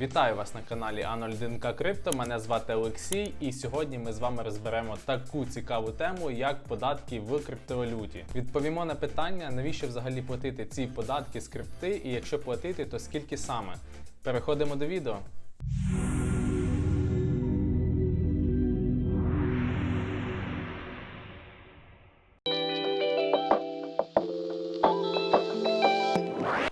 Вітаю вас на каналі А01К Крипто. Мене звати Олексій, і сьогодні ми з вами розберемо таку цікаву тему, як податки в криптовалюті. Відповімо на питання, навіщо взагалі платити ці податки з крипти, і якщо платити, то скільки саме. Переходимо до відео.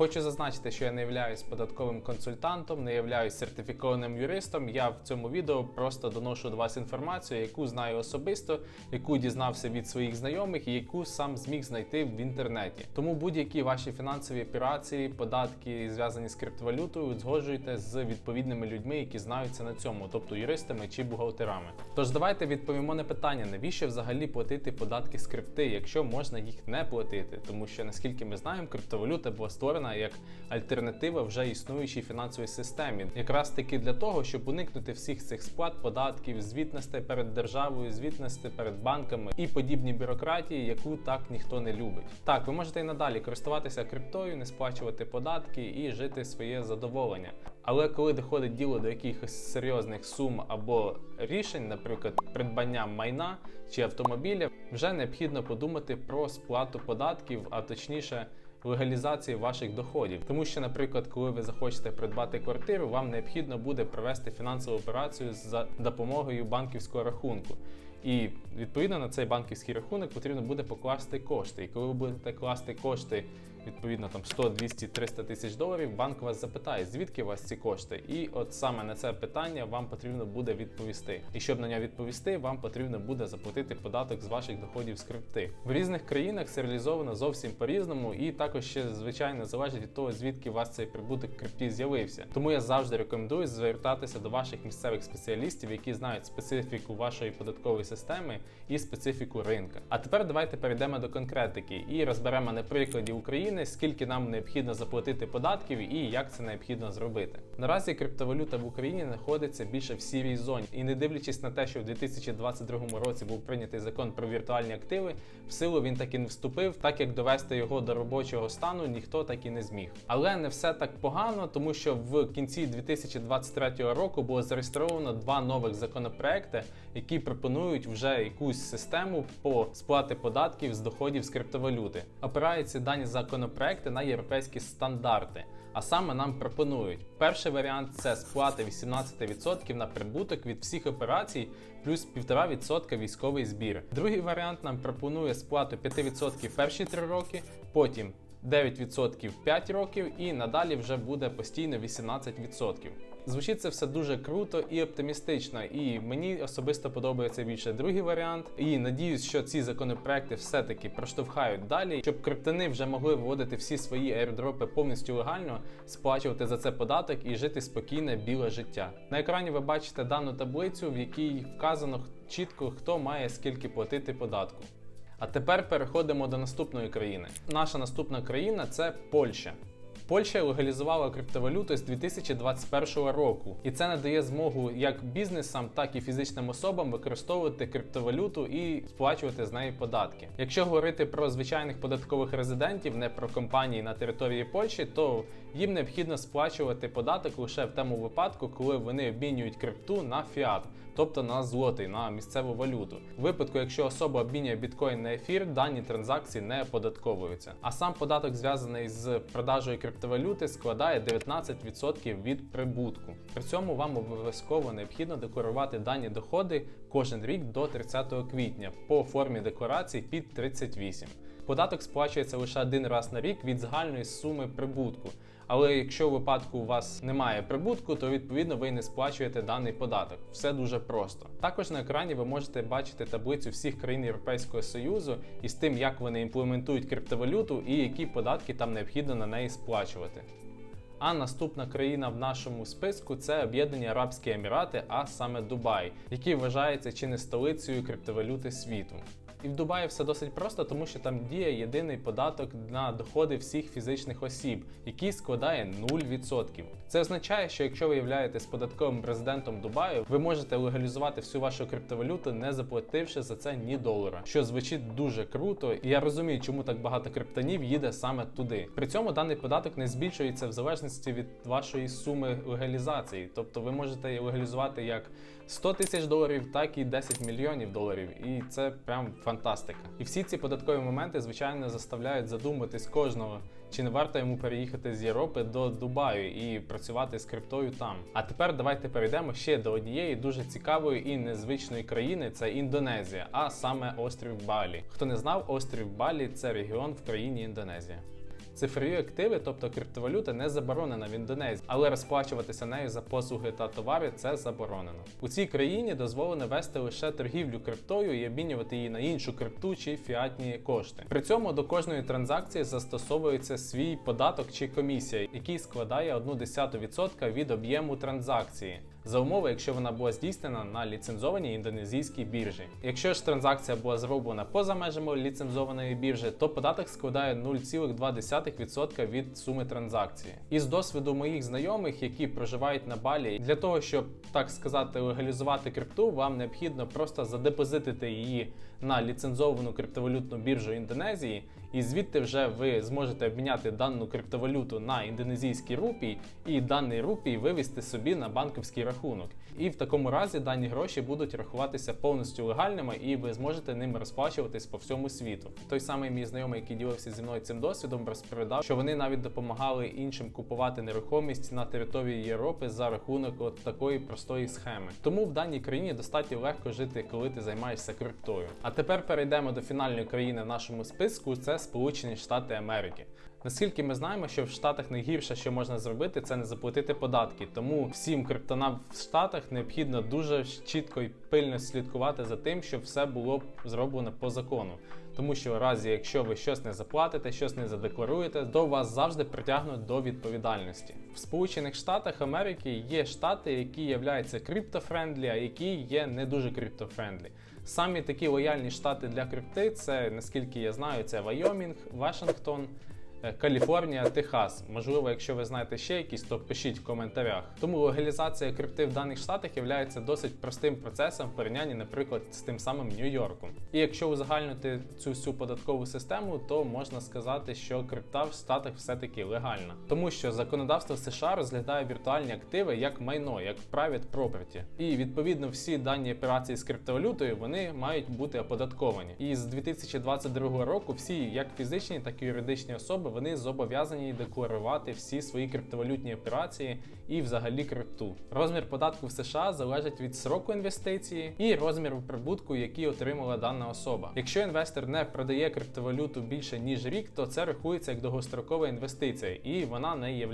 Хочу зазначити, що я не являюсь податковим консультантом, не являюсь сертифікованим юристом. Я в цьому відео просто доношу до вас інформацію, яку знаю особисто, яку дізнався від своїх знайомих і яку сам зміг знайти в інтернеті. Тому будь-які ваші фінансові операції, податки зв'язані з криптовалютою, узгоджуйте з відповідними людьми, які знаються на цьому, тобто юристами чи бухгалтерами. Тож давайте відповімо на питання, навіщо взагалі платити податки з крипти, якщо можна їх не платити, тому що наскільки ми знаємо, криптовалюта була створена як альтернатива вже існуючій фінансовій системі, якраз таки для того, щоб уникнути всіх цих сплат податків, звітностей перед державою, звітності перед банками і подібні бюрократії, яку так ніхто не любить. Так, ви можете і надалі користуватися криптою, не сплачувати податки і жити своє задоволення. Але коли доходить діло до якихось серйозних сум або рішень, наприклад, придбання майна чи автомобіля, вже необхідно подумати про сплату податків, а точніше легалізації ваших доходів. Тому що, наприклад, коли ви захочете придбати квартиру, вам необхідно буде провести фінансову операцію за допомогою банківського рахунку. І відповідно на цей банківський рахунок потрібно буде покласти кошти. І коли ви будете класти кошти, відповідно там 100, 200, 300 тисяч доларів, банк вас запитає, звідки у вас ці кошти. І от саме на це питання вам потрібно буде відповісти. І щоб на нього відповісти, вам потрібно буде заплатити податок з ваших доходів з крипти. В різних країнах це реалізовано зовсім по-різному, і також ще звичайно залежить від того, звідки у вас цей прибуток в крипті з'явився. Тому я завжди рекомендую звертатися до ваших місцевих спеціалістів, які знають специфіку вашої податкової системи і специфіку ринка. А тепер давайте перейдемо до конкретики і розберемо на прикладі України, скільки нам необхідно заплатити податків і як це необхідно зробити. Наразі криптовалюта в Україні знаходиться більше в сірій зоні, і не дивлячись на те, що в 2022 році був прийнятий закон про віртуальні активи, в силу він так і не вступив, так як довести його до робочого стану ніхто так і не зміг. Але не все так погано, тому що в кінці 2023 року було зареєстровано два нових законопроекти, які пропонують вже якусь систему по сплати податків з доходів з криптовалюти. Опираються дані законопроекти на європейські стандарти. А саме нам пропонують перший варіант це сплати 18% на прибуток від всіх операцій, плюс 1,5% військовий збір. Другий варіант нам пропонує сплату 5% перші 3 роки, потім 9% 5 років і надалі вже буде постійно 18%. Звучить це все дуже круто і оптимістично, і мені особисто подобається більше другий варіант. І надіюсь, що ці законопроекти все-таки проштовхають далі, щоб криптони вже могли виводити всі свої аірдропи повністю легально, сплачувати за це податок і жити спокійне біле життя. На екрані ви бачите дану таблицю, в якій вказано чітко, хто має скільки платити податку. А тепер переходимо до наступної країни. Наша наступна країна це Польща. Польща легалізувала криптовалюту з 2021 року, і це надає змогу як бізнесам, так і фізичним особам використовувати криптовалюту і сплачувати з неї податки. Якщо говорити про звичайних податкових резидентів, не про компанії на території Польщі, то їм необхідно сплачувати податок лише в тому випадку, коли вони обмінюють крипту на фіат, тобто на злотий, на місцеву валюту. В випадку, якщо особа обмінює біткоін на ефір, дані транзакції не податковуються. А сам податок зв'язаний з продажею криптовалюти складає 19% від прибутку. При цьому вам обов'язково необхідно декларувати дані доходи кожен рік до 30 квітня по формі декларації під 38. Податок сплачується лише один раз на рік від загальної суми прибутку. Але якщо у випадку у вас немає прибутку, то відповідно ви не сплачуєте даний податок. Все дуже просто. Також на екрані ви можете бачити таблицю всіх країн Європейського Союзу із тим, як вони імплементують криптовалюту і які податки там необхідно на неї сплачувати. А наступна країна в нашому списку це Об'єднані Арабські Емірати, а саме Дубай, який вважається чи не столицею криптовалюти світу. І в Дубаї все досить просто, тому що там діє єдиний податок на доходи всіх фізичних осіб, який складає 0%. Це означає, що якщо ви являєтесь податковим резидентом Дубаю, ви можете легалізувати всю вашу криптовалюту, не заплативши за це ні долара, що звучить дуже круто. І я розумію, чому так багато криптонів їде саме туди. При цьому даний податок не збільшується в залежності від вашої суми легалізації, тобто ви можете легалізувати як 100 тисяч доларів, так і 10 мільйонів доларів. І це прям фантастика. І всі ці податкові моменти, звичайно, заставляють задуматись кожного. Чи не варто йому переїхати з Європи до Дубаю і працювати з криптою там? А тепер давайте перейдемо ще до однієї дуже цікавої і незвичної країни це Індонезія, а саме острів Балі. Хто не знав, острів Балі це регіон в країні Індонезія. Цифрові активи, тобто криптовалюта, не заборонена в Індонезії, але розплачуватися нею за послуги та товари це заборонено. У цій країні дозволено вести лише торгівлю криптою і обмінювати її на іншу крипту чи фіатні кошти. При цьому до кожної транзакції застосовується свій податок чи комісія, який складає 1,1% від об'єму транзакції. За умови, якщо вона була здійснена на ліцензованій індонезійській біржі. Якщо ж транзакція була зроблена поза межами ліцензованої біржі, то податок складає 0,2% від суми транзакції. Із досвіду моїх знайомих, які проживають на Балі, для того, щоб так сказати, легалізувати крипту, вам необхідно просто задепозитити її на ліцензовану криптовалютну біржу Індонезії. І звідти вже ви зможете обміняти дану криптовалюту на індонезійський рупій, і даний рупій вивести собі на банківський рахунок. І в такому разі дані гроші будуть рахуватися повністю легальними, і ви зможете ними розплачуватись по всьому світу. Той самий мій знайомий, який ділився зі мною цим досвідом, розповідав, що вони навіть допомагали іншим купувати нерухомість на території Європи за рахунок от такої простої схеми. Тому в даній країні достатньо легко жити, коли ти займаєшся криптою. А тепер перейдемо до фінальної країни в нашому списку. Це Сполучені Штати Америки. Наскільки ми знаємо, що в Штатах найгірше, що можна зробити, це не заплатити податки. Тому всім криптонам в Штатах необхідно дуже чітко і пильно слідкувати за тим, щоб все було зроблено по закону. Тому що в разі, якщо ви щось не заплатите, щось не задекларуєте, то вас завжди притягнуть до відповідальності. В Сполучених Штатах Америки є штати, які являються криптофрендлі, а які є не дуже криптофрендлі. Самі такі лояльні штати для крипти це, наскільки я знаю, це Вайомінг, Вашингтон. Е, Каліфорнія, Техас. Можливо, якщо ви знаєте ще якісь, то пишіть в коментарях. Тому легалізація крипти в даних штатах є досить простим процесом в порівнянні, наприклад, з тим самим Нью-Йорком. І якщо узагальнити цю всю податкову систему, то можна сказати, що крипта в штатах все-таки легальна, тому що законодавство США розглядає віртуальні активи як майно, як private property. І відповідно всі дані операції з криптовалютою вони мають бути оподатковані. І з 2022 року всі, як фізичні, так і юридичні особи вони зобов'язані декларувати всі свої криптовалютні операції і взагалі крипту. Розмір податку в США залежить від сроку інвестиції і розміру прибутку, який отримала дана особа. Якщо інвестор не продає криптовалюту більше ніж рік, то це рахується як довгострокова інвестиція, і вона не є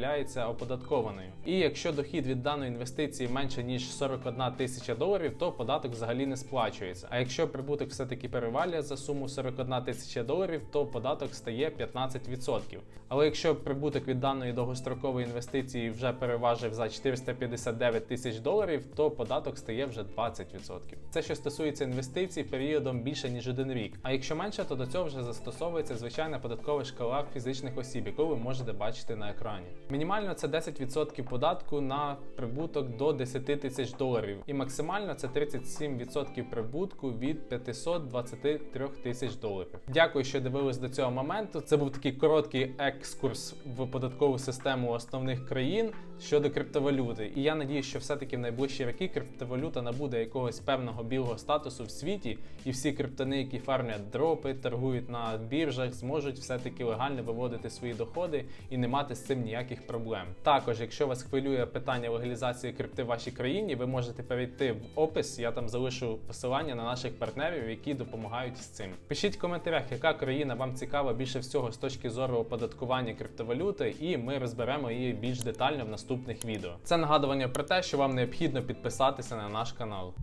оподаткованою. І якщо дохід від даної інвестиції менше ніж 41 тисяча доларів, то податок взагалі не сплачується. А якщо прибуток все-таки перевалює за суму 41 тисяча доларів, то податок стає 15%. Але якщо прибуток від даної довгострокової інвестиції вже переважив за 459 тисяч доларів, то податок стає вже 20%. Це що стосується інвестицій періодом більше ніж один рік. А якщо менше, то до цього вже застосовується звичайна податкова шкала фізичних осіб, яку ви можете бачити на екрані. Мінімально це 10% податку на прибуток до 10 тисяч доларів, і максимально це 37% прибутку від 523 тисяч доларів. Дякую, що дивились до цього моменту. Це був такий короткий екскурс в податкову систему основних країн щодо криптовалюти. І я надію, що все-таки в найближчі роки криптовалюта набуде якогось певного білого статусу в світі, і всі криптони, які фармлять дропи, торгують на біржах, зможуть все-таки легально виводити свої доходи і не мати з цим ніяких проблем. Також, якщо вас хвилює питання легалізації крипти в вашій країні, ви можете перейти в опис. Я там залишу посилання на наших партнерів, які допомагають з цим. Пишіть в коментарях, яка країна вам цікава більше всього з точки зору оподаткування криптовалюти, і ми розберемо її більш детально в наступних відео. Це нагадування про те, що вам необхідно підписатися на наш канал.